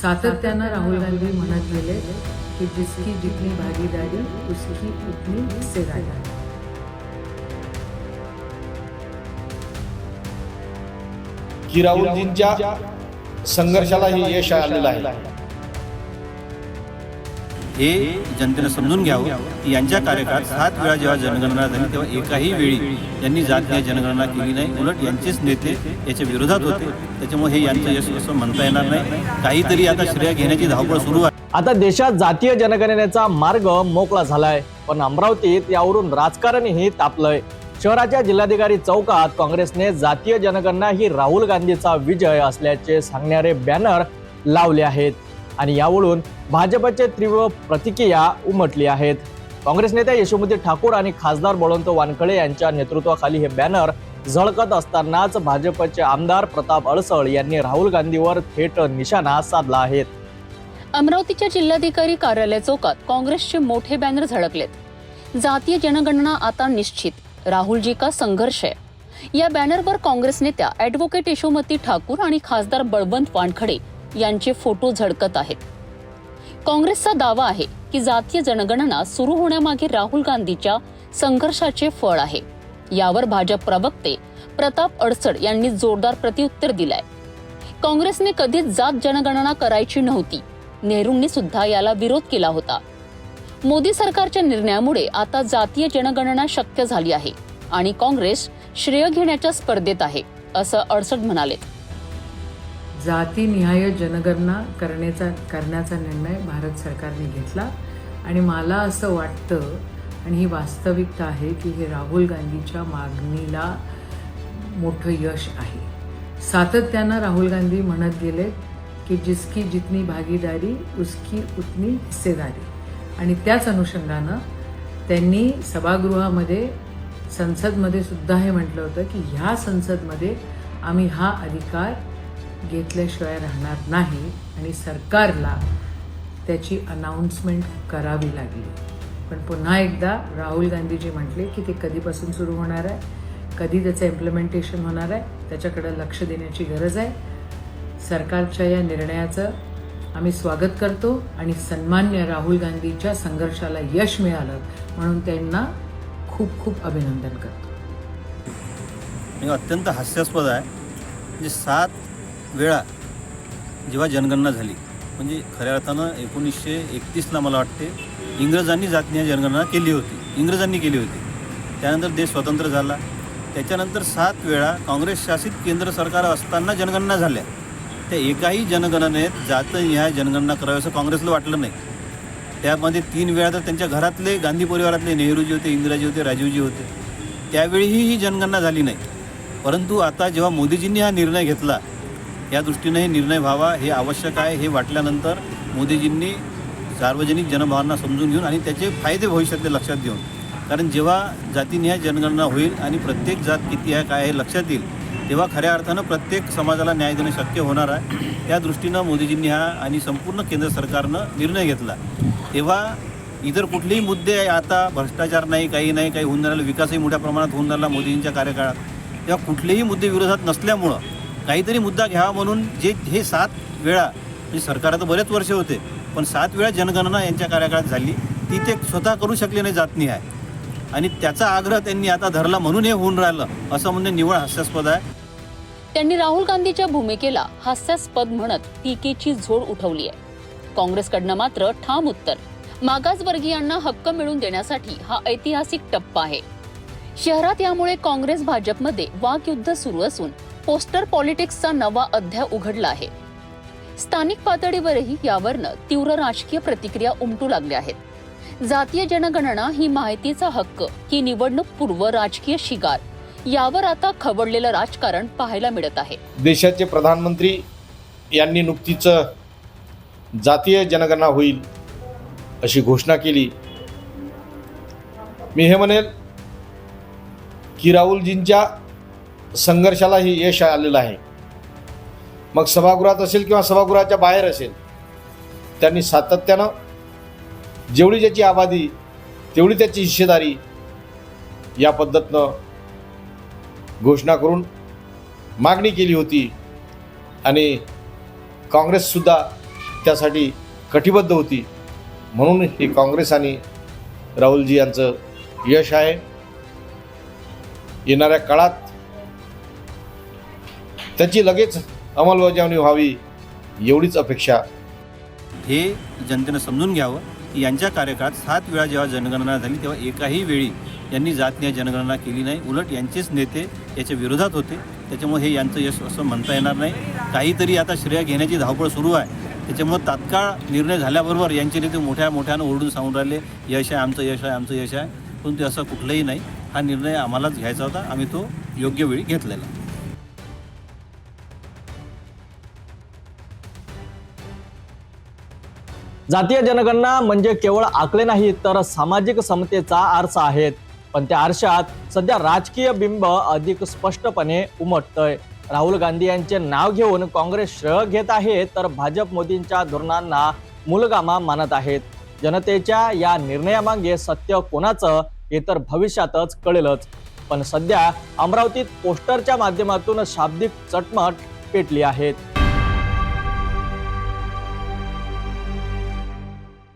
सातत्यानं राहुल गांधी म्हणत गेले की जिसकी जितनी भागीदारी उसकी उतनी हिस्सेदारी की राहुलजींच्या संघर्षाला हे यश आलेलं आहे. हे जनतेनं समजून घ्यावं की यांच्या कार्यकाळात सात वेळा जेव्हा जनगणना झाली तेव्हा एकाही वेळी यांनी जातीय जनगणना केली नाही. उलट यांचेच नेते याच्या विरोधात होते. त्याच्यामुळे हे यांचं यश असं म्हणता येणार नाही. काहीतरी आता श्रेय घेण्याची धावपळ सुरू आहे. आता देशात जातीय जनगणनेचा मार्ग मोकळा झालाय. पण अमरावतीत यावरून राजकारणही तापलंय. शहराच्या जिल्हाधिकारी चौकात काँग्रेसने जातीय जनगणना ही राहुल गांधीचा विजय असल्याचे सांगणारे बॅनर लावले आहेत. आणि यावरून भाजपचे तीव्र प्रतिक्रिया उमटली आहेत. काँग्रेस नेत्या यशोमती ठाकूर आणि खासदार बळवंत वानखळे यांच्या नेतृत्वाखाली हे बॅनर झळकत असतानाच भाजपचे आमदार प्रताप अडसळ यांनी राहुल गांधीवर थेट निशाणा साधला आहे. अमरावतीच्या जिल्हाधिकारी कार्यालय चौकात काँग्रेसचे मोठे बॅनर झळकलेत. जातीय जनगणना आता निश्चित. राहुलजी का संघर्ष आहे? या बॅनरवर काँग्रेस नेत्या ऍडव्होकेट यशोमती ठाकूर आणि खासदार बळवंत वानखडे यांचे फोटो झळकत आहेत. काँग्रेसचा दावा आहे की जातीय जनगणना सुरू होण्यामागे राहुल गांधीच्या संघर्षाचे फळ आहे. यावर भाजप प्रवक्ते प्रताप अडसड यांनी जोरदार प्रत्युत्तर दिलंय. काँग्रेसने कधीच जात जनगणना करायची नव्हती. नेहरूंनी सुद्धा याला विरोध केला होता. मोदी सरकारच्या निर्णयामुळे आता जातीय जनगणना शक्य झाली आहे आणि काँग्रेस श्रेय घेण्याच्या स्पर्धेत आहे असं अडसड म्हणाले. जातीनिहाय जनगणना करण्याचा करण्याचा निर्णय भारत सरकारने घेतला. आणि मला असं वाटतं आणि ही वास्तविकता आहे की हे राहुल गांधीच्या मागणीला मोठं यश आहे. सातत्यानं राहुल गांधी म्हणत गेले की जिसकी जितनी भागीदारी उसकी उतनी हिस्सेदारी. आणि त्याच अनुषंगानं त्यांनी सभागृहामध्ये संसदमध्ये सुद्धा हे म्हटलं होतं की ह्या संसदमध्ये आम्ही हा अधिकार घेतल्याशिवाय राहणार नाही आणि सरकारला त्याची अनाऊन्समेंट करावी लागली. पण पुन्हा एकदा राहुल गांधीजी म्हटले की ते कधीपासून सुरू होणार आहे? कधी त्याचं इम्प्लिमेंटेशन होणार आहे? त्याच्याकडे लक्ष देण्याची गरज आहे. सरकारच्या या निर्णयाचं आम्ही स्वागत करतो आणि सन्मान्य राहुल गांधीच्या संघर्षाला यश मिळालं म्हणून त्यांना खूप खूप अभिनंदन करतो. अत्यंत हास्यास्पद आहे. म्हणजे सात वेळा जेव्हा जनगणना झाली म्हणजे खऱ्या अर्थानं एकोणीसशे एकतीसला मला वाटते इंग्रजांनी जातीय जनगणना केली होती. इंग्रजांनी केली होती. त्यानंतर देश स्वतंत्र झाला. त्याच्यानंतर सात वेळा काँग्रेस शासित केंद्र सरकार असताना जनगणना झाल्या. त्या एकाही जनगणनेत जातनिहाय जनगणना करावी असं काँग्रेसला वाटलं नाही. त्यामध्ये तीन वेळा तर त्यांच्या घरातले गांधी परिवारातले नेहरूजी होते इंदिराजी होते राजीवजी होते. त्यावेळीही ही जनगणना झाली नाही. परंतु आता जेव्हा मोदीजींनी हा निर्णय घेतला या दृष्टीने हे निर्णय व्हावा हे आवश्यक आहे. हे वाटल्यानंतर मोदीजींनी सार्वजनिक जनभावना समजून घेऊन आणि त्याचे फायदे भविष्यातले लक्षात घेऊन. कारण जेव्हा जातीनिहाय जनगणना होईल आणि प्रत्येक जात किती आहे काय आहे लक्षात येईल तेव्हा खऱ्या अर्थानं प्रत्येक समाजाला न्याय देणं शक्य होणार आहे. त्या दृष्टीनं मोदीजींनी हा आणि संपूर्ण केंद्र सरकारनं निर्णय घेतला. तेव्हा इतर कुठलेही मुद्दे आता भ्रष्टाचार नाही काही नाही काही होऊन राहिला विकासही मोठ्या प्रमाणात होऊन राहिला मोदीजींच्या कार्यकाळात. तेव्हा कुठलेही मुद्दे विरोधात नसल्यामुळं काहीतरी मुद्दा घ्यावा म्हणून जे हे सात वेळा म्हणजे सरकार आता बरेच वर्ष होते पण सात वेळा जनगणना यांच्या कार्यकाळात झाली ती ते स्वतः करू शकले नाही जात नाही आहे. आणि त्याचा आग्रह त्यांनी आता धरला म्हणून हे होऊन राहिलं असं म्हणजे निवड हास्यास्पद आहे. त्यांनी राहुल गांधीच्या भूमिकेला हास्यास्पद म्हणत टीकेची झोड उठवली आहे. काँग्रेसकडनं मात्र ठाम उत्तर. मागासवर्गीयांना हक्क मिळवून देण्यासाठी हा ऐतिहासिक टप्पा आहे. शहरात यामुळे काँग्रेस भाजपमध्ये वाकयुद्ध सुरू असून पोस्टर पॉलिटिक्सचा नवा अध्याय उघडला आहे. स्थानिक पातळीवरही यावरनं तीव्र राजकीय प्रतिक्रिया उमटू लागल्या आहेत. जातीय जनगणना ही माहितीचा हक्क की निवडणूक पूर्व राजकीय शिगार यावर आता खवळलेलं राजकारण पाहायला मिळत आहे. देशाचे प्रधानमंत्री यांनी नुकतीच जातीय जनगणना होईल अशी घोषणा केली. मी हे म्हणेल की राहुलजींच्या संघर्षाला हे यश आलेलं आहे. मग सभागृहात असेल किंवा सभागृहाच्या बाहेर असेल त्यांनी सातत्यानं जेवढी ज्याची आबादी तेवढी त्याची हिस्सेदारी या पद्धतीनं घोषणा करून मागणी केली होती आणि काँग्रेससुद्धा त्यासाठी कटिबद्ध होती. म्हणून हे काँग्रेस आणि राहुलजी यांचं यश आहे. येणाऱ्या काळात त्याची लगेच अंमलबजावणी व्हावी एवढीच अपेक्षा. हे जनतेनं समजून घ्यावं की यांच्या कार्यकाळात सात वेळा जेव्हा जनगणना झाली तेव्हा एकाही वेळी यांनी जातनीय जनगणना केली नाही. उलट यांचेच नेते याच्या विरोधात होते. त्याच्यामुळे हे यांचं यश असं म्हणता येणार नाही. काहीतरी आता श्रेय घेण्याची धावपळ सुरू आहे. त्याच्यामुळे तात्काळ निर्णय झाल्याबरोबर यांचे नेते मोठ्या मोठ्यानं ओरडून सांगून राहिले यश आहे आमचं यश आहे आमचं यश आहे. पण ते असं कुठलंही नाही. हा निर्णय आम्हालाच घ्यायचा होता. आम्ही तो योग्य वेळी घेतलेला. जातीय जनगणना म्हणजे केवळ आकडे नाही तर सामाजिक समतेचा आरसा आहेत. पण त्या आरशात सध्या राजकीय बिंब अधिक स्पष्टपणे उमटतंय. राहुल गांधी यांचे नाव घेऊन काँग्रेस श्रेय घेत आहे तर भाजप मोदींच्या धोरणांना मुलगामा मानत आहेत. जनतेच्या या निर्णयामागे सत्य कोणाचं हे तर भविष्यातच कळेलच. पण सध्या अमरावतीत पोस्टरच्या माध्यमातून शाब्दिक चटमट पेटली आहेत.